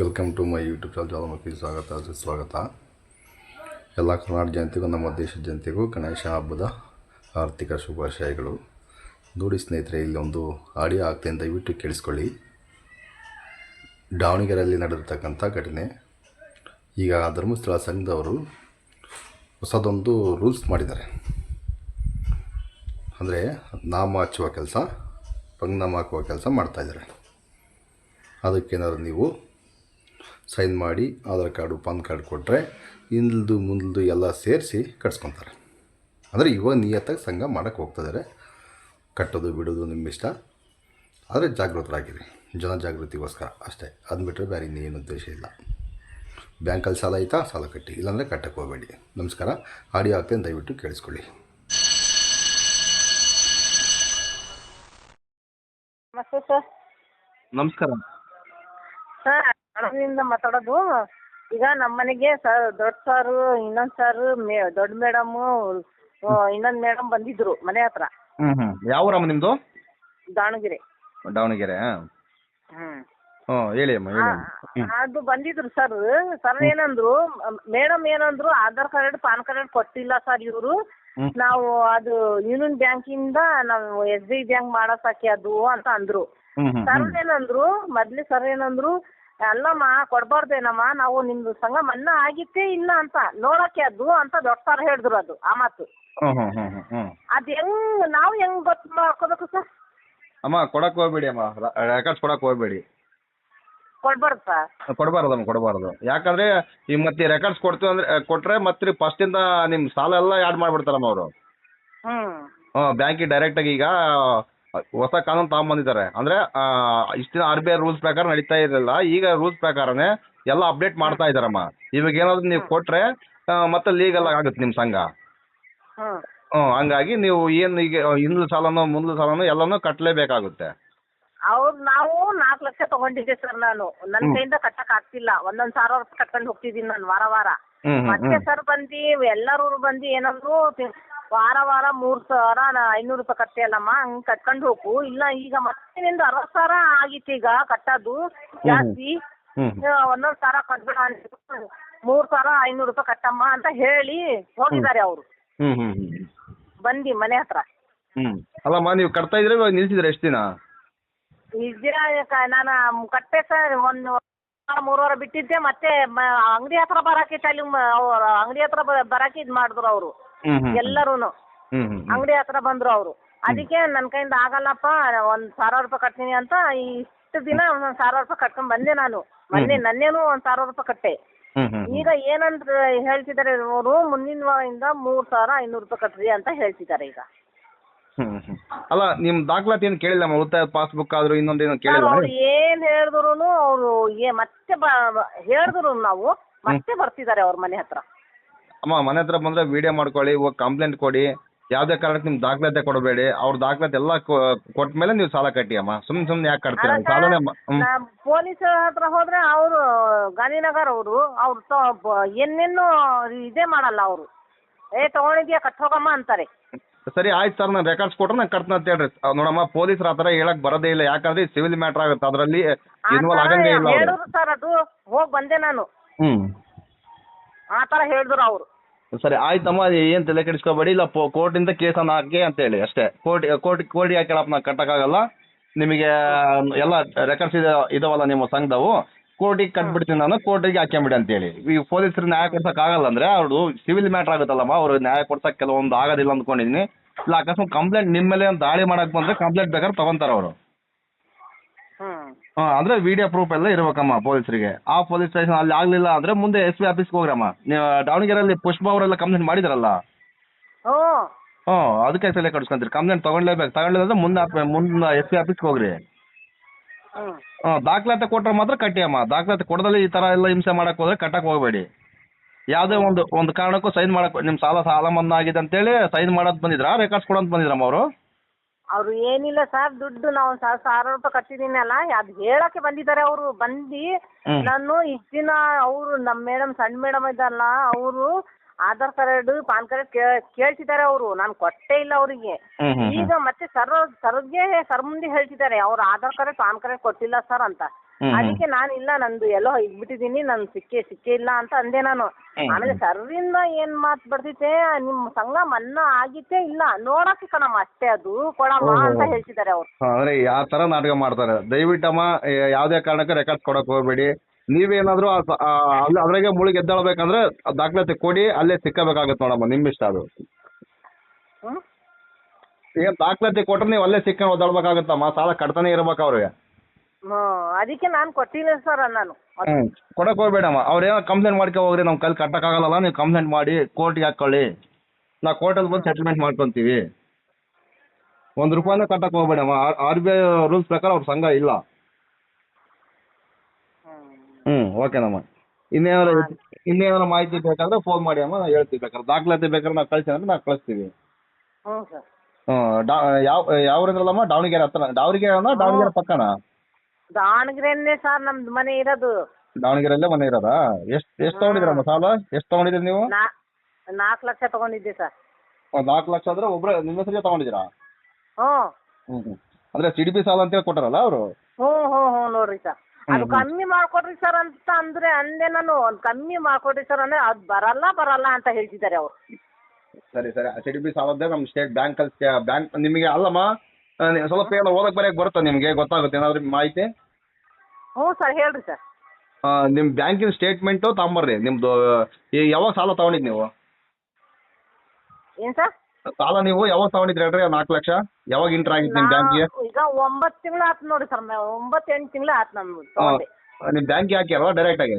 Welcome to my YouTube channel Jwalamukhi ಸ್ವಾಗತ ಸುಸ್ವಾಗತ ಎಲ್ಲ ಕರ್ನಾಟಕ ಜನತೆಗೂ ನಮ್ಮ ದೇಶದ ಜನತೆಗೂ ಗಣೇಶ ಹಬ್ಬದ ಆರ್ಥಿಕ ಶುಭಾಶಯಗಳು. ನೋಡಿ ಸ್ನೇಹಿತರೆ, ಇಲ್ಲಿ ಒಂದು ಆಡಿಯೋ ಆಗ್ತೇನೆ ದಯವಿಟ್ಟು ಕೇಳಿಸ್ಕೊಳ್ಳಿ. ದಾವಣಗೆರೆಯಲ್ಲಿ ನಡೆದಿರ್ತಕ್ಕಂಥ ಘಟನೆ. ಈಗ ಧರ್ಮಸ್ಥಳ ಸಂಘದವರು ಹೊಸದೊಂದು ರೂಲ್ಸ್ ಮಾಡಿದ್ದಾರೆ. ಅಂದರೆ ನಾಮ ಹಚ್ಚುವ ಕೆಲಸ, ಪಂಗ್ನಾಮ ಹಾಕುವ ಕೆಲಸ ಮಾಡ್ತಾಯಿದ್ದಾರೆ ಅದಕ್ಕೇನಾದ್ರು ನೀವು ಸೈನ್ ಮಾಡಿ ಆಧಾರ್ ಕಾರ್ಡು ಪಾನ್ ಕಾರ್ಡ್ ಕೊಟ್ಟರೆ ಇಂದು ಮುಂದ್ದು ಎಲ್ಲ ಸೇರಿಸಿ ಕಟ್ಸ್ಕೊತಾರೆ. ಅಂದರೆ ಇವಾಗ ನಿಯತ್ತಾಗಿ ಸಂಘ ಮಾಡೋಕ್ಕೆ ಹೋಗ್ತಿದ್ದಾರೆ ಕಟ್ಟೋದು ಬಿಡೋದು ನಿಮ್ಮ ಇಷ್ಟ. ಆದರೆ ಜಾಗೃತರಾಗಿರಿ. ಜನ ಜಾಗೃತಿಗೋಸ್ಕರ ಅಷ್ಟೇ. ಅದು ಬಿಟ್ಟರೆ ಬೇರೆ ಇನ್ನೇನು ಉದ್ದೇಶ ಇಲ್ಲ. ಬ್ಯಾಂಕಲ್ಲಿ ಸಾಲ ಐತಾ? ಸಾಲ ಕಟ್ಟಿ. ಇಲ್ಲಾಂದರೆ ಕಟ್ಟಕ್ಕೆ ಹೋಗಬೇಡಿ. ನಮಸ್ಕಾರ. ಆಡಿಯೋ ಆಗ್ತೇನೆ ದಯವಿಟ್ಟು ಕೇಳಿಸ್ಕೊಳ್ಳಿ. ನಮಸ್ತೆ ಸರ್. ನಮಸ್ಕಾರ. ಸರ್ ಹಣದಿಂದ ಮಾತಾಡೋದು. ಈಗ ನಮ್ಮ ಮನೆಗೆ ಸರ್ ದೊಡ್ಡ ಸಾರು ಇನ್ನೊಂದ್ ಸಾರು ಮೇ ದೊಡ್ಡ ಮೇಡಮು ಇನ್ನೊಂದು ಮೇಡಮ್ ಬಂದಿದ್ರು ಮನೆ ಹತ್ರ. ಹ್ಮ್ ಹ್ಮ್. ಯಾವ ಊರಮ್ಮ ನಿಮ್ದು? ದಾವಣಗೆರೆ. ದಾವಣಗೆರೆ ಹ್ಮ್. ಹ್ಞೂ ಹೇಳಿ ಅಮ್ಮ ಹೇಳಿ ಅಮ್ಮ. ಹ್ಮ್. ಅದು ಬಂದಿದ್ರು ಸರ್ ಸರ್ ಏನಂದ್ರು ಮೇಡಮ್ ಏನಂದ್ರು ಆಧಾರ್ ಕಾರ್ಡ್ ಪಾನ್ ಕಾರ್ಡ್ ಕೊಟ್ಟಿಲ್ಲ ಸರ್ ಇವರು. ಹ್ಮ್. ನಾವು ಅದು ಯೂನಿಯನ್ ಬ್ಯಾಂಕಿಂದ ನಾವು ಎಸ್ ಬಿ ಐ ಬ್ಯಾಂಕ್ ಅದು ಅಂತ ಅಂದ್ರು. ಹ್ಮ್ ಹ್ಮ್ ಸರ್ ಏನಂದ್ರು ಮೊದ್ಲು ಸರ್ ಏನಂದ್ರು ಅಲ್ಲಮ್ಮ ಕೊಡ್ಬಾರ್ದೇನಮ್ಮ ನಾವು ನಿಮ್ದು ಸಂಘ ಮನ್ನಾ ಆಗಿತ್ತೇ ಇಲ್ಲ ಅಂತ. ನೋಡಕ್ಕೆ ಅದು ಅಂತ ದೊಡ್ಡ ಸರ್ ಹೇಳಿದ್ರು ಅದು ಆ ಮಾತು. ಹ್ಮ್ ಹ್ಮ್ ಹ್ಮ್ ಹ್ಮ್ ಹ್ಮ್. ಅದ್ ಹೆಂಗ್ ನಾವು ಹೆಂಗ್ ಗೊತ್ತ ಮಾಡ್ಕೋಬೇಕು ಸರ್? ಅಮ್ಮ ಕೊಡಕ್ ಹೋಗ್ಬೇಡಿ ಅಮ್ಮ ರೆಕಾರ್ಡ್ಸ್ ಕೊಡಕ್ ಹೋಗ್ಬೇಡಿ. ಕೊಡ್ಬಾರ್ದು ಸರ್? ಕೊಡಬಾರದು ಕೊಡಬಾರ್ದು. ಯಾಕಂದ್ರೆ ಈ ಮತ್ತೆ ರೆಕಾರ್ಡ್ಸ್ ಕೊಡ್ತೀವಿ ಅಂದ್ರೆ ಕೊಟ್ರೆ ಮತ್ತೆ ಫಸ್ಟ್ ಇಂದ ನಿಮ್ ಸಾಲ ಎಲ್ಲ ಆಡ್ ಮಾಡ್ಬಿಡ್ತಾರಮ್ಮ ಅವರು. ಹ್ಮ್. ಹ್ಮ್ ಬ್ಯಾಂಕಿಗೆ ಡೈರೆಕ್ಟ್ ಆಗಿ ಈಗ ಹೊಸ ಕಾನೂನು ತಗೊಂಬಂದಿದ್ದಾರೆ ಅಂದ್ರೆ ಇಷ್ಟಿನ ಆರ್ ಬಿ ಐ ರೂಲ್ಸ್ ಪ್ರಕಾರ ನಡೀತಾ ಇರಲಿಲ್ಲ. ಈಗ ರೂಲ್ಸ್ ಪ್ರಕಾರನೇ ಎಲ್ಲ ಅಪ್ಡೇಟ್ ಮಾಡ್ತಾ ಇದಾರಮ್ಮ ಇವಾಗ ಏನಾದ್ರು ನೀವು ಕೊಟ್ರೆ ಮತ್ತೆ ಲೀಗಲ್ ಆಗುತ್ತೆ ನಿಮ್ ಸಂಘ. ಹ್ಮ್ ಹಂಗಾಗಿ ನೀವು ಏನು ಈಗ ಹಿಂದ್ಲ ಸಾಲನೋ ಮುಂದ್ಲ ಸಾಲನೋ ಎಲ್ಲಾನು ಕಟ್ಟಲೇಬೇಕಾಗುತ್ತೆ ಅವ್ರು ನಾವು ನಾಲ್ಕು ಲಕ್ಷ ತಗೊಂಡಿದ್ದೆ ಸರ್ ನಾನು. ನನ್ನ ಕೈಯಿಂದ ಕಟ್ಟಕ್ ಆಗ್ತಿಲ್ಲ. ಒಂದೊಂದ್ ಸಾವಿರ ರೂಪಾಯಿ ಕಟ್ಕೊಂಡು ಹೋಗ್ತಿದ್ದೀನಿ ನಾನು ವಾರ ವಾರ. ಮತ್ತೆ ಸರ್ ಬಂದಿ ಎಲ್ಲರೂ ಬಂದು ಏನಂದ್ರು ವಾರ ವಾರ ಮೂರ್ ಸಾವಿರ ನಾ- ಐನೂರು ರೂಪಾಯಿ ಕಟ್ತಿಯಲ್ಲಮ್ಮ ಹಂಗ್ ಕಟ್ಕೊಂಡು ಹೋಗು. ಇಲ್ಲ ಈಗ ಮತ್ತೆ ನಿಂದು ಅರವತ್ ಸಾವಿರ ಆಗಿತ್ತು ಈಗ ಕಟ್ಟೋದು. ಜಾಸ್ತಿ. ಒಂದೊಂದ್ ಸಾವಿರ ಕಟ್ಬೇಡ ಮೂರ್ ಸಾವಿರ ಐನೂರು ರೂಪಾಯಿ ಕಟ್ಟಮ್ಮ ಅಂತ ಹೇಳಿ ಹೋಗಿದ್ದಾರೆ ಅವರು. ಬಂದಿ ಮನೆ ಹತ್ರ. ಹ್ಮ್. ಅಲ್ಲಮ್ಮ ನೀವು ಕಟ್ತಾ ಇದ್ರೆ ಇವಾಗ ನಿಲ್ಸಿದ್ರೆ ಎಷ್ಟು ದಿನ? ಈಗ ನಾನು ಕಟ್ಟೆ ಸರ್ ಒಂದು ವಾರ ಮೂರು ವಾರ ಬಿಟ್ಟಿದ್ದೆ ಮತ್ತೆ ಅಂಗಡಿ ಹತ್ರ ಬರಾಕಿತ್ತು ಅಲ್ಲಿ ಅಂಗಡಿ ಹತ್ರ ಬರಾಕಿ ಇದ್ ಮಾಡಿದ್ರು ಅವರು. ಎಲ್ಲರೂನು. ಅಂಗಡಿ ಹತ್ರ ಬಂದ್ರು ಅವರು. ಅದಕ್ಕೆ ನನ್ ಕೈಯಿಂದ ಆಗಲ್ಲಪ್ಪ ಒಂದ್ ಸಾವಿರ ರೂಪಾಯಿ ಕಟ್ತೀನಿ ಅಂತ ಇಷ್ಟು ದಿನ ಒಂದ್ ಸಾವಿರ ರೂಪಾಯಿ ಕಟ್ಕೊಂಡ್ ಬಂದೆ ನಾನು. ಮೊನ್ನೆ ನನ್ನೇನು ಒಂದ್ ಸಾವಿರ ರೂಪಾಯಿ ಕಟ್ಟೆ. ಈಗ ಏನಂತ ಹೇಳ್ತಿದ್ದಾರೆ ಅವರು ಮುಂದಿನ ವಾರದಿಂದ ಮೂರ್ ಸಾವಿರ ಐನೂರು ರೂಪಾಯಿ ಕಟ್ರಿ ಅಂತ ಹೇಳ್ತಿದ್ದಾರೆ ಈಗ. ಅಲ್ಲ ನಿಮ್ ದಾಖಲಾತಿ ಏನು ಕೇಳಿಲ್ಲ ಉಳಿತಾಯ ಪಾಸ್ಬುಕ್ ಆದ್ರೂ ಇನ್ನೊಂದೇನು ಕೇಳಿಲ್ಲ ಅವ್ರು ಏನ್ ಹೇಳಿದ್ರು ಅವರು ಮತ್ತೆ ಹೇಳಿದ್ರು ನಾವು ಮತ್ತೆ ಬರ್ತಿದ್ದಾರೆ ಅವ್ರ ಮನೆ ಹತ್ರ. ಅಮ್ಮ ಮನೆ ಹತ್ರ ಬಂದ್ರೆ ವಿಡಿಯೋ ಮಾಡ್ಕೊಳ್ಳಿ ಹೋಗಿ ಕಂಪ್ಲೇಂಟ್ ಕೊಡಿ. ಯಾವ್ದೇ ಕಾರಣಕ್ಕೆ ನಿಮ್ ದಾಖಲಾತಿ ಕೊಡಬೇಡಿ. ಅವ್ರ ದಾಖಲಾತಿ ಎಲ್ಲ ಕೊಟ್ಟ ಮೇಲೆ ನೀವು ಸಾಲ ಕಟ್ಟಿ ಅಮ್ಮ. ಸುಮ್ ಸುಮ್ನೆ ಯಾಕೆ ಕಟ್ತೀರ? ಅಲ್ಲ ಸಾಲನೇ ಮ- ಹ್ಮ್. ನಾ ಪೊಲೀಸ್ ಹತ್ರ ಹೋದ್ರೆ ಅವರು ಗಾಂಧಿನಗರ್ ಅವರು ಅವ್ರು ಏನೇನು ಇದೇ ಮಾಡಲ್ಲ ಅವರು. ಏ ತಗೊಂಡಿದ್ಯಾ ಕಟ್ ಹೋಗಮ್ಮ ಅಂತಾರೆ. ಸರಿ ಆಯ್ತು ಸರ್ ನಾನು ರೆಕಾರ್ಡ್ಸ್ ಕೊಟ್ರೆ ನಾನು ಕಟ್ತೀನಿ ಅಂತ ಹೇಳ್ರಿ. ನೋಡಮ್ಮ ಪೊಲೀಸ್ ಹತ್ರ ಹೇಳಕ್ ಬರೋದೇ ಇಲ್ಲ. ಯಾಕಂದ್ರೆ ಸಿವಿಲ್ ಮ್ಯಾಟರ್ ಆಗುತ್ತೆ. ಅದರಲ್ಲಿ ಇನ್ವಾಲ್ವ್ ಆಗಂಗೇ ಇಲ್ಲ ಅವರು. ಸರ್ ಅದು. ಹೋಗ್ ಬಂದೆ ನಾನು. ಹ್ಮ್. ಆ ತರ ಹೇಳಿದ್ರು ಅವರು. ಸರಿ, ಆಯ್ತಮ್ಮ, ಏನ್ ತಲೆ ಕೆಡಿಸ್ಕೋಬೇಡಿ, ಇಲ್ಲ ಕೋರ್ಟಿಂದ ಅನ್ನ ಹಾಕಿ ಅಂತ ಹೇಳಿ ಅಷ್ಟೇ. ಕೋರ್ಟ್ ಕೋರ್ಟ್ ಕೋರ್ಟ್ ಯಾಕೆ ನಾ ಕಟ್ಟಕ್ಕಾಗಲ್ಲ? ನಿಮಗೆ, ಎಲ್ಲ ರೆಕಾರ್ಡ್ಸ್ ಇದೆ, ಇದಾವಲ್ಲ ನಿಮ್ಮ ಸಂಘದವು. ಕೋರ್ಟಿಗೆ ಕಟ್ಬಿಡ್ತೀನಿ ನಾನು, ಕೋರ್ಟಿಗೆ ಅಂತ ಅಂತೇಳಿ ಈ ಪೊಲೀಸರು ನ್ಯಾಯ ಕೊಡ್ಸಕ್ ಆಗಲ್ಲ ಅಂದ್ರೆ ಅವ್ರು ಸಿವಿಲ್ ಮ್ಯಾಟರ್ ಆಗುತ್ತಲ್ಲಮ್ಮ, ಅವ್ರು ನ್ಯಾಯ ಕೊಡ್ಸಕ್ ಕೆಲವೊಂದು ಆಗೋದಿಲ್ಲ ಅಂದ್ಕೊಂಡಿದ್ದೀನಿ ಇಲ್ಲ, ಅಕಸ್ಮಾತ್ ಕಂಪ್ಲೇಂಟ್ ನಿಮ್ಮ ಮೇಲೆ ಒಂದು ದಾಳಿ ಮಾಡಕ್ ಬಂದ್ರೆ ಕಂಪ್ಲೇಂಟ್ ಬೇಕಾದ್ರೆ ತಗೊಂತಾರ ಅವರು. ಹಾಂ ಅಂದ್ರೆ ವಿಡಿಯೋ ಪ್ರೂಫ್ ಎಲ್ಲ ಇರಬೇಕಮ್ಮ ಪೊಲೀಸರಿಗೆ. ಆ ಪೊಲೀಸ್ ಸ್ಟೇಷನ್ ಅಲ್ಲಿ ಆಗ್ಲಿಲ್ಲ ಅಂದ್ರೆ ಮುಂದೆ ಎಸ್ ಪಿ ಆಫೀಸ್ಗೆ ಹೋಗ್ರಮ್ಮ. ನೀವು ದಾವಣಗೆರೆಯಲ್ಲಿ ಪುಷ್ಪ ಅವರೆಲ್ಲ ಕಂಪ್ಲೇಂಟ್ ಮಾಡಿದಾರಲ್ಲ? ಹ್ಞೂ. ಹ್ಞೂ ಅದಕ್ಕೆ ತಲೆ ಕಡಿಸ್ಕೊಂತೀರಿ. ಕಂಪ್ಲೇಂಟ್ ತಗೊಂಡ್ಲೇಬೇಕು. ತಗೊಳ್ಳಿಲ್ಲ ಅಂದ್ರೆ ಮುಂದೆ ಮುಂದೆ ಎಸ್ ಪಿ ಆಫೀಸ್ಗೆ ಹೋಗ್ರಿ. ಹ್ಮ್ ಹ್ಞೂ ದಾಖಲಾತಿ ಕೊಟ್ರೆ ಮಾತ್ರ ಕಟ್ಟಿಯಮ್ಮ. ದಾಖಲಾತಿ ಕೊಡದಲ್ಲಿ ಈ ಥರ ಎಲ್ಲ ಹಿಂಸೆ ಮಾಡಕ್ಕೆ ಹೋದ್ರೆ ಕಟ್ಟಕ್ಕೆ ಹೋಗಬೇಡಿ. ಯಾವುದೇ ಒಂದು ಒಂದು ಕಾರಣಕ್ಕೂ ಸೈನ್ ಮಾಡಕ್ಕೆ ನಿಮ್ಮ ಸಾಲ ಸಾಲ ಮನ್ನಾ ಆಗಿದೆ ಅಂತೇಳಿ ಸೈನ್ ಮಾಡೋದು ಬಂದಿದ್ರಾ? ರೆಕಾರ್ಡ್ಸ್ ಕೊಡೋದು ಬಂದಿದ್ರಮ್ಮ ಅವರು? ಅವ್ರು ಏನಿಲ್ಲ ಸರ್ ದುಡ್ಡು ನಾವು ಸಾ- ಸಾವಿರ ರೂಪಾಯಿ ಕಟ್ಟಿದ್ದೀನಲ್ಲ ಅದು ಹೇಳಕ್ಕೆ ಬಂದಿದ್ದಾರೆ ಅವರು. ಬಂದು ನಾನು ಇಷ್ಟು ದಿನ ಅವರು ನಮ್ಮ ಮೇಡಮ್ ಸಣ್ಣ ಮೇಡಮ್ ಇದ್ದಾರಲ್ಲ ಅವರು ಆಧಾರ್ ಕಾರ್ಡ್ ಪಾನ್ ಕಾರ್ಡ್ ಕೇಳ್ತಿದ್ದಾರೆ ಅವರು. ನಾನು ಕೊಟ್ಟೇ ಇಲ್ಲ ಅವರಿಗೆ. ಈಗ ಮತ್ತೆ ಸರ್ ಸರ್ಗೆ ಸರ್ ಮುಂದೆ ಹೇಳ್ತಿದ್ದಾರೆ ಅವ್ರು ಆಧಾರ್ ಕಾರ್ಡ್ ಪಾನ್ ಕಾರ್ಡ್ ಕೊಟ್ಟಿಲ್ಲ ಸರ್ ಅಂತ. ಅದಕ್ಕೆ ನಾನು ಇಲ್ಲ ನಂದು ಎಲ್ಲೋ ಇಟ್ಬಿಟ್ಟಿದೀನಿ ನನ್ ಸಿಕ್ಕೇ ಸಿಕ್ಕೇ ಇಲ್ಲ ಅಂತ ಅಂದೆ ನಾನು. ಆಮೇಲೆ ಸರ್ರಿಂದ ಏನ್ ಮಾತ್ ಬರ್ತಿತ್ತೆ ನಿಮ್ ಸಂಘ ಮನ್ನಾ ಆಗಿತ್ತೇ ಇಲ್ಲ. ನೋಡಕ್ಕೆ ಕಣಮ್ಮ ಅಷ್ಟೇ ಅದು. ಕೊಡಮ್ಮ ಅಂತ ಹೇಳ್ತಿದ್ದಾರೆ ಅವ್ರು. ಅಂದ್ರೆ ಯಾವ ತರ ನಾಟಕ ಮಾಡ್ತಾರೆ. ದಯವಿಟ್ಟಮ್ಮ ಯಾವ್ದೇ ಕಾರಣಕ್ಕೂ ರೆಕಾರ್ಡ್ಸ್ ಕೊಡಕ್ ಹೋಗ್ಬೇಡಿ. ನೀವೇನಾದ್ರೂ ಅದ್ರಾಗೆ ಮುಳುಗಿ ಎದ್ದಾಳ್ಬೇಕಂದ್ರೆ ದಾಖಲಾತಿ ಕೊಡಿ ಅಲ್ಲೇ ಸಿಕ್ಕಬೇಕಾಗತ್ತೆ ನೋಡಮ್ಮ ನಿಮ್ ಇಷ್ಟ ಅದು. ಏನ್ ದಾಖಲಾತಿ ಕೊಟ್ರೆ ನೀವು ಅಲ್ಲೇ ಸಿಕ್ಕ ಒದ್ದಾಳ್ಬೇಕಾಗತ್ತಮ್ಮ ಸಾಲ ಕಟ್ತಾನೆ ಇರ್ಬೇಕು ಅವ್ರಿಗೆ. ಹ್ಮ್ ಅದಕ್ಕೆ ನಾನು ಕೊಟ್ಟಿಲ್ಲ ಸರ್ ನಾನು ಹ್ಮ್ ಕೊಡಕ್ ಹೋಗ್ಬೇಡಮ್ಮ. ಅವ್ರೇನೋ ಕಂಪ್ಲೇಂಟ್ ಮಾಡ್ಕೊ ಹೋಗ್ರಿ ನಮ್ ಕೈಲಿ ಕಟ್ಟಕ್ಕಾಗಲ್ಲ ನೀವು ಕಂಪ್ಲೇಂಟ್ ಮಾಡಿ ಕೋರ್ಟ್ಗೆ ಹಾಕೊಳ್ಳಿ. ನಾ ಕೋರ್ಟಲ್ಲಿ ಬಂದು ಸೆಟಲ್ಮೆಂಟ್ ಮಾಡ್ಕೊಂತೀವಿ. ಒಂದ್ ರೂಪಾಯಿನ ಕಟ್ಟಕ್ ಹೋಗ್ಬೇಡಮ್ಮ. ಆರ್ ಬಿ ಐ ರೂಲ್ಸ್ ಪ್ರಕಾರ ಅವ್ರ ಸಂಘ ಇಲ್ಲ. ಹ್ಮ್ ಓಕೆನಮ್ಮ. ಇನ್ನೇನೋ ಇನ್ನೇನಾರ ಮಾಹಿತಿ ಬೇಕಾದ್ರೆ ಫೋನ್ ಮಾಡಿ ಅಮ್ಮ ನಾವು ಹೇಳ್ತೀವಿ. ಬೇಕಾದ್ರೆ ದಾಖಲಾತಿ ಬೇಕಾದ್ರೆ ನಾವು ಕಳ್ಸಿ ಅಂದ್ರೆ ನಾವು ಕಳಿಸ್ತೀವಿ. ಹ್ಞೂ ಸರ್. ಹ್ಮ್ ಯಾವ ಯಾವ ಊರಿಂದ್ರಲ್ಲಮ್ಮ ದಾವಣಗೆರೆ ಹತ್ರ. ದಾವಣಗೆರೆ ದಾವಣಗೆರೆ ಪಕ್ಕನ? ದಾವಣಗೆರೆನೇ ಸರ್ ನಮ್ದು ಮನೆ ಇರೋದು. ದಾವಣಗೆರೆಯಲ್ಲೇ ಮನೆ ಇರೋದಾ? ಎಷ್ಟ್ ಎಷ್ಟು ತಗೊಂಡಿದ್ರಮ್ಮ ಸಾಲ ಎಷ್ಟು ತಗೊಂಡಿದ್ರಿ ನೀವು? ನಾ ನಾಲ್ಕು ಲಕ್ಷ ತಗೊಂಡಿದ್ದೆ ಸರ್ ಒಂದ್ ನಾಲ್ಕು ಲಕ್ಷ ಅಂದ್ರೆ ಒಬ್ರ ನಿಮ್ಮ ಹೆಸರಿಗೆ ತಗೊಂಡಿದ್ದೀರಾ? ಹಾ ಹ್ಮ್ ಹ್ಮ್. ಅಂದ್ರೆ ಸಿ ಡಿ ಪಿ ಸಾಲ ಅಂತೇಳಿ ಕೊಟ್ಟಾರಲ್ಲ ಅವರು? ಹ್ಞೂ ಹ್ಞೂ ಹ್ಞೂ ನೋಡ್ರಿ ಸರ್ ಅದು ಹ್ಮ್. ಕಮ್ಮಿ ಮಾಡ್ಕೊಡ್ರಿ ಸರ್ ಅಂತ ಅಂದ್ರೆ ಅಂದೆ ನಾನು ಒಂದ್ ಕಮ್ಮಿ ಮಾಡ್ಕೊಡ್ರಿ ಸರ್ ಅಂದ್ರೆ ಅದು ಬರಲ್ಲ ಬರಲ್ಲ ಅಂತ ಹೇಳ್ತಿದ್ದಾರೆ ಅವ್ರು. ಸರಿ ಸರಿ. ಸಿ ಡಿ ಪಿ ಸಾಲದ್ದೇ ನಮ್ಮ ಸ್ಟೇಟ್ ಬ್ಯಾಂಕ್ ಅಲ್ಲಿ ಬ್ಯಾಂಕ್ ನಿಮಗೆ ಅಲ್ಲಮ್ಮ? ಸ್ವಲ್ಪ ಎಲ್ಲ ಓದಕ್ ಬರೆಯಕ್ ಬರುತ್ತಾ ನಿಮಗೆ? ಗೊತ್ತಾಗುತ್ತೆ ಏನಾದ್ರು ಮಾಹಿತಿ? ಹ್ಞೂ ಸರ್ ಹೇಳ್ರಿ ಸರ್. ಆ, ನಿಮ್ ಬ್ಯಾಂಕಿನ ಸ್ಟೇಟ್ಮೆಂಟ್ ತಗೊಂಬರ್ರಿ ನಿಮ್ದು ಈ ಯಾವಾಗ ಸಾಲ ತಗೊಂಡಿದ್ ನೀವು? ಏನ್ ಸರ್? ಸಾಲ ನೀವು ಯಾವಾಗ ತಗೊಂಡಿದ್ರಿ ಹೇಳ್ರಿ ನಾಲ್ಕು ಲಕ್ಷ? ಯಾವಾಗ ಇಂಟರ್ ಆಗಿತ್ತು ನಿಮ್ ಬ್ಯಾಂಕಿಗೆ? ಈಗ ಒಂಬತ್ತು ತಿಂಗಳು ಆತು ನೋಡಿ ಸರ್ ಒಂಬತ್ತು ಎಂಟು ತಿಂಗಳು ಆತು ನಮ್ದು ತಗೊಂಡೆ. ನಿಮ್ ಬ್ಯಾಂಕಿಗೆ ಹಾಕ್ಯಾರ ಡೈರೆಕ್ಟ್ ಆಗಿ?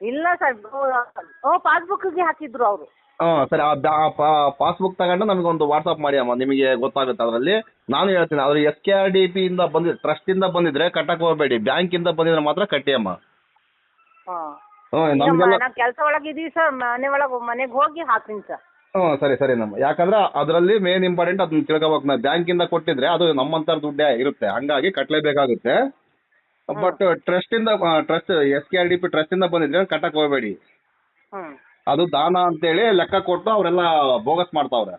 ಇಲ್ಲ ಸರ್ ಓ ಹಾಕಿದ್ರು ಅವರು. ಹ್ಮ್ ಸರಿ ಆ ಪಾಸ್ಬುಕ್ ತಗೊಂಡು ನಮಗೆ ಒಂದು ವಾಟ್ಸ್ಆಪ್ ಮಾಡಿ ಅಮ್ಮ ನಿಮಗೆ ಗೊತ್ತಾಗುತ್ತೆ ಅದರಲ್ಲಿ. ನಾನು ಹೇಳ್ತೀನಿ ಅದ್ರ S K R D P ಇಂದ ಬಂದಿದ್ ಟ್ರಸ್ಟ್ ಇಂದ ಬಂದಿದ್ರೆ ಕಟ್ಟಕ್ ಹೋಗಬೇಡಿ. ಬ್ಯಾಂಕ್ ಇಂದ ಬಂದಿದ್ರೆ ಮಾತ್ರ ಕಟ್ಟಿ ಅಮ್ಮ. ಹಾಂ. ಕೆಲಸ ಒಳಗೆ ಇದೀವಿ ಸರ್ ಮನೆ ಒಳಗೆ ಮನೆಗೆ ಹೋಗಿ ಹಾಕ್ತೀನಿ ಸರ್ ಹ್ಞೂ ಸರಿ ಸರಿ ನಮ್ಮ. ಯಾಕಂದ್ರೆ ಅದರಲ್ಲಿ ಮೇನ್ ಇಂಪಾರ್ಟೆಂಟ್ ಅದನ್ನ ತಿಳ್ಕೊಬೇಕು. ನಾವು ಬ್ಯಾಂಕಿಂದ ಕೊಟ್ಟಿದ್ರೆ ಅದು ನಮ್ಮಂತರ ದುಡ್ಡೇ ಇರುತ್ತೆ. ಹಂಗಾಗಿ ಕಟ್ಟಲೇಬೇಕಾಗುತ್ತೆ ಬಟ್ ಟ್ರಸ್ಟ್ ಇಂದ trust S K R D P trust ಇಂದ ಬಂದಿದ್ರೆ ಕಟ್ಟಕ್ ಹೋಗಬೇಡಿ. ಹ್ಞೂ ಅದು ದಾನ ಅಂತೇಳಿ ಲೆಕ್ಕ ಕೊಟ್ಟು ಅವರೆಲ್ಲ ಬೋಗಸ್ ಮಾಡ್ತಾವ್ರೆ.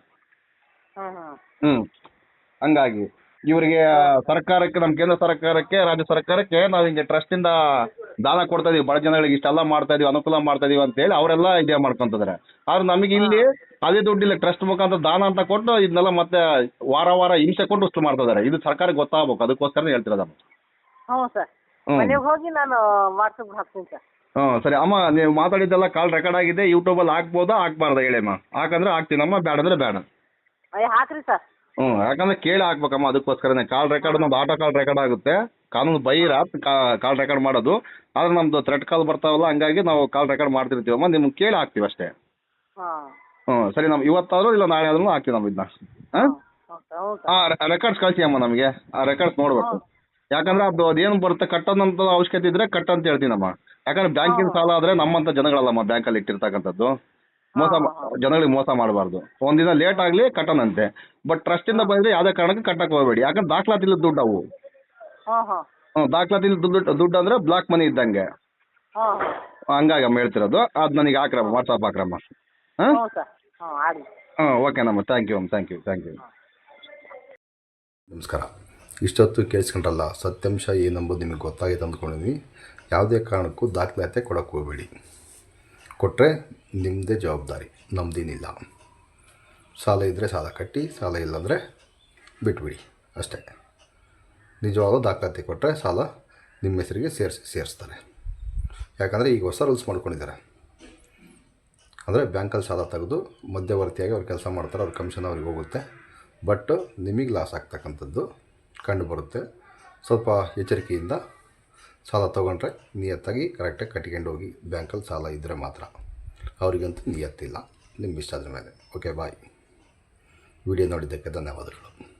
ಹ್ಮ್. ಹಂಗಾಗಿ ಇವರಿಗೆ ಸರ್ಕಾರಕ್ಕೆ ನಮ್ಮ ಕೇಂದ್ರ ಸರ್ಕಾರಕ್ಕೆ ರಾಜ್ಯ ಸರ್ಕಾರಕ್ಕೆ ನಾವು ಹಿಂಗೆ ಟ್ರಸ್ಟ್ ಇಂದ ದಾನ ಕೊಡ್ತಾ ಇದೀವಿ. ಬಡ ಜನಗಳಿಗೆ ಇಷ್ಟೆಲ್ಲ ಮಾಡ್ತಾ ಇದೀವಿ ಅನುಕೂಲ ಮಾಡ್ತಾ ಇದೀವಿ ಅಂತ ಹೇಳಿ ಅವರೆಲ್ಲ ಇದೇ ಮಾಡ್ಕೊಂತಿದ್ರೆ. ಆದ್ರೆ ನಮಗೆ ಇಲ್ಲಿ ಅದೇ ದುಡ್ಡಿಲ್ಲ. ಟ್ರಸ್ಟ್ ಮುಖಾಂತರ ದಾನ ಅಂತ ಕೊಟ್ಟು ಇದನ್ನೆಲ್ಲ ಮತ್ತೆ ವಾರ ವಾರ ಹಿಂಸೆ ಕೊಟ್ಟು ಅಷ್ಟು ಮಾಡ್ತಾ ಇದಾರೆ. ಇದು ಸರ್ಕಾರಕ್ಕೆ ಗೊತ್ತಾಗಬೇಕು. ಅದಕ್ಕೋಸ್ಕರ ಹೇಳ್ತಿರೋದು ಹ್ಞೂ ಸರ್. ಮನೆಗೆ ಹೋಗಿ ನಾನು ವಾಟ್ಸಪ್ಗೆ ಹಾಕ್ತೀನಿ ಸರ್. ಹ್ಮ್ ಸರಿ. ಅಮ್ಮ ನೀವು ಮಾತಾಡಿದ್ದೆಲ್ಲ ಕಾಲ್ ರೆಕಾರ್ಡ್ ಆಗಿದೆ. ಯೂಟ್ಯೂಬಲ್ಲಿ ಹಾಕ್ಬೋದಾ? ಹಾಕ್ಬಾರ್ದಾ ಹೇಳಮ್ಮ ಹಾಕಂದ್ರೆ ಹಾಕ್ತೀನಮ್ಮ. ಬೇಡ ಅಂದ್ರೆ ಬೇಡ ಅಯ್ಯ ಹಾಕ್ರಿ ಸರ್. ಹ್ಞೂ ಯಾಕಂದ್ರೆ ಕೇಳಿ ಹಾಕ್ಬೇಕಮ್ಮ ಅದಕ್ಕೋಸ್ಕರನೇ. ಕಾಲ್ ರೆಕಾರ್ಡ್ ನಮ್ದು ಆಟೋ ಕಾಲ್ ರೆಕಾರ್ಡ್ ಆಗುತ್ತೆ. ಕಾನೂನು ಬೈರ ಕಾಲ್ ರೆಕಾರ್ಡ್ ಮಾಡೋದು. ಆದ್ರೆ ನಮ್ದು ಥ್ರೆಡ್ ಕಾಲ್ ಬರ್ತಾವಲ್ಲ ಹಂಗಾಗಿ ನಾವು ಕಾಲ್ ರೆಕಾರ್ಡ್ ಮಾಡ್ತಿರ್ತೀವಮ್ಮ. ನಿಮ್ಗೆ ಕೇಳಿ ಹಾಕ್ತೀವಿ ಅಷ್ಟೇ. ಹಾಂ. ಹ್ಮ್ ಸರಿ ನಮ್ಮ ಇವತ್ತಾದರೂ ಇಲ್ಲ ನಾಳೆ ಆದ್ರೂ ಹಾಕ್ತೀವಿ ನಾವು ಇದನ್ನ. ಹಾಂ? ಹ್ಞೂ ಹ್ಞೂ ರೆಕಾರ್ಡ್ಸ್ ಕಳಿಸಿ ಅಮ್ಮ ನಮಗೆ. ಆ ರೆಕಾರ್ಡ್ಸ್ ನೋಡ್ಬೇಕು. ಯಾಕಂದ್ರೆ ಅದು ಅದೇನು ಬರುತ್ತೆ ಕಟ್ಟೋದಂತ ಅವಶ್ಯಕತೆ ಇದ್ರೆ ಕಟ್ಟ ಅಂತ ಹೇಳ್ತೀನಮ್ಮ. ಯಾಕಂದ್ರೆ ಬ್ಯಾಂಕಿನ ಸಾಲ ಆದ್ರೆ ನಮ್ಮಂತ ಜನಗಳಲ್ಲಮ್ಮ ಬ್ಯಾಂಕಲ್ಲಿ ಇಟ್ಟಿರ್ತಕ್ಕಂಥದ್ದು. ಮೋಸ ಜನಗಳಿಗೆ ಮೋಸ ಮಾಡಬಾರ್ದು. ಒಂದಿನ ಲೇಟ್ ಆಗಲಿ ಕಟ್ಟನಂತೆ. ಬಟ್ ಟ್ರಸ್ಟ್ ಇಂದ ಬಂದ್ರೆ ಯಾವುದೇ ಕಾರಣಕ್ಕೆ ಕಟ್ಟಕ್ಕೆ ಹೋಗಬೇಡಿ. ಯಾಕಂದ್ರೆ ದಾಖಲಾತಿ ಇಲ್ಲದ ದುಡ್ಡು ಅವು. ಹ್ಞೂ ದಾಖಲಾತಿ ದುಡ್ಡು ದುಡ್ಡು ಅಂದ್ರೆ ಬ್ಲಾಕ್ ಮನಿ ಇದ್ದಂಗೆ. ಹಂಗಾಗಿ ಅಮ್ಮ ಹೇಳ್ತಿರೋದು. ಅದು ನನಗೆ ಹಾಕ್ರಮ್ಮ ವಾಟ್ಸಪ್ ಹಾಕ್ರಮ್ಮ. ಹಾಂ? ಹಾಂ ಓಕೆನಮ್ಮ ಥ್ಯಾಂಕ್ ಯು ಅಮ್ಮ. ಥ್ಯಾಂಕ್ ಯು ಥ್ಯಾಂಕ್ ಯು ನಮಸ್ಕಾರ. ಇಷ್ಟೊತ್ತು ಕೇಳಿಸ್ಕೊಂಡ್ರಲ್ಲ ಸತ್ಯಾಂಶ ಏನೆಂಬುದು ನಿಮಗೆ ಗೊತ್ತಾಗಿದೆ ಅಂದ್ಕೊಂಡಿದ್ವಿ ಯಾವುದೇ ಕಾರಣಕ್ಕೂ ದಾಖಲಾತಿ ಕೊಡೋಕ್ಕೆ ಹೋಗಬೇಡಿ. ಕೊಟ್ಟರೆ ನಿಮ್ಮದೇ ಜವಾಬ್ದಾರಿ ನಮ್ಮದೇನಿಲ್ಲ ಸಾಲ ಇದ್ದರೆ ಸಾಲ ಕಟ್ಟಿ, ಸಾಲ ಇಲ್ಲಾಂದರೆ ಬಿಟ್ಬಿಡಿ ಅಷ್ಟೇ. ನಿಜವಾದ ದಾಖಲಾತಿ ಕೊಟ್ಟರೆ ಸಾಲ ನಿಮ್ಮ ಹೆಸರಿಗೆ ಸೇರಿಸಿ, ಸೇರಿಸ್ತಾರೆ. ಯಾಕಂದರೆ ಈಗ ಹೊಸ ರೂಲ್ಸ್ ಮಾಡ್ಕೊಂಡಿದ್ದಾರೆ. ಅಂದರೆ ಬ್ಯಾಂಕಲ್ಲಿ ಸಾಲ ತೆಗೆದು ಮಧ್ಯವರ್ತಿಯಾಗಿ ಅವ್ರು ಕೆಲಸ ಮಾಡ್ತಾರೆ, ಅವ್ರ ಕಮಿಷನ್ ಅವ್ರಿಗೆ ಹೋಗುತ್ತೆ. ಬಟ್ ನಿಮಗೆ ಲಾಸ್ ಆಗ್ತಕ್ಕಂಥದ್ದು ಕಂಡು ಬರುತ್ತೆ ಸ್ವಲ್ಪ ಎಚ್ಚರಿಕೆಯಿಂದ ಸಾಲ ತೊಗೊಂಡ್ರೆ ನಿಯತ್ತಾಗಿ ಕರೆಕ್ಟಾಗಿ ಕಟ್ಕೊಂಡು ಹೋಗಿ ಬ್ಯಾಂಕಲ್ಲಿ ಸಾಲ ಇದ್ದರೆ ಮಾತ್ರ. ಅವರಿಗಂತೂ ನಿಯತ್ತಿಲ್ಲ. ನಿಮ್ಮ ಇಷ್ಟ ಅದ್ರ ಮೇಲೆ ಓಕೆ ಬಾಯ್ ವಿಡಿಯೋ ನೋಡಿದ್ದಕ್ಕೆ ಧನ್ಯವಾದಗಳು.